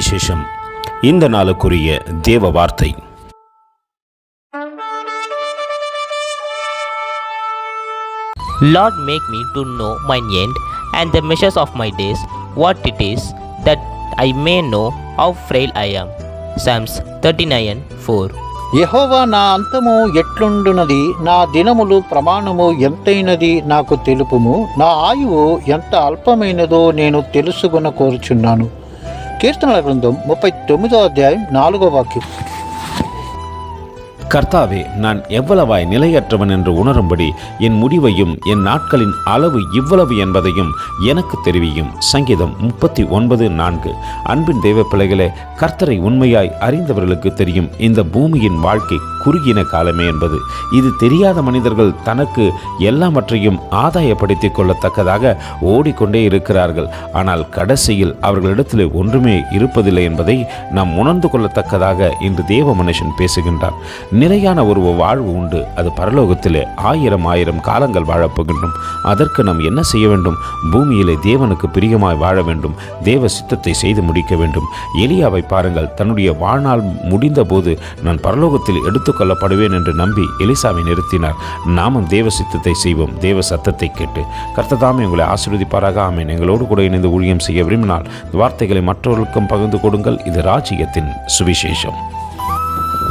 சுவிசேஷம் இந்த நாளுக்குரிய தேவ வார்த்தை Lord, make me to know mine end and the measures of my days, what it is, that I may know how frail I am. Psalms 39 4. యెహోవా నా అంతము ఎట్లుండునది నా దినములు ప్రమాణము ఎంతైనది నాకు తెలుపుము నా ఆయువు ఎంత అల్పమైనదో నేను తెలుసుకున కోరుచున్నాను కీర్తనల గ్రంథం ముప్పై తొమ్మిదో అధ్యాయం నాలుగో వాక్యం. கர்த்தாவே நான் எவ்வளவாய் நிலையற்றவன் என்று உணரும்படி என் முடிவையும் என் நாட்களின் அளவு இவ்வளவு என்பதையும் எனக்கு தெரிவியும். சங்கீதம் முப்பத்தி ஒன்பது நான்கு. அன்பின் தெய்வ பிள்ளைகளே கர்த்தரை உண்மையாய் அறிந்தவர்களுக்கு தெரியும் இந்த பூமியின் வாழ்க்கை குறுகின காலமே என்பது. இது தெரியாத மனிதர்கள் தனக்கு எல்லாவற்றையும் ஆதாயப்படுத்திக் கொள்ளத்தக்கதாக ஓடிக்கொண்டே இருக்கிறார்கள். ஆனால் கடைசியில் அவர்களிடத்தில் ஒன்றுமே இருப்பதில்லை என்பதை நாம் உணர்ந்து கொள்ளத்தக்கதாக இன்று தேவ மனுஷன் பேசுகின்றான். நிலையான ஒரு வாழ்வு உண்டு. அது பரலோகத்திலே ஆயிரம் ஆயிரம் காலங்கள் வாழப்போகின்றோம் அதற்கு நாம் என்ன செய்ய வேண்டும்? பூமியிலே தேவனுக்கு பிரியமாய் வாழ வேண்டும். தேவ சித்தத்தை செய்து முடிக்க வேண்டும். எலியாவை பாருங்கள். தன்னுடைய வாழ்நாள் முடிந்தபோது நான் பரலோகத்தில் எடுத்துக்கொள்ளப்படுவேன் என்று நம்பி எலிசாவை நிறுத்தினார். நாமும் தேவ சித்தத்தை செய்வோம். தேவ சத்தத்தை கேட்டு. கர்த்ததாமே உங்களை ஆசீர்வதிப்பாராக. ஆமேன். எங்களோடு கூட இணைந்து ஊழியம் செய்ய விரும்பினால் வார்த்தைகளை மற்றவர்களுக்கும் பகிர்ந்து கொடுங்கள். இது ராஜ்யத்தின் சுவிசேஷம்.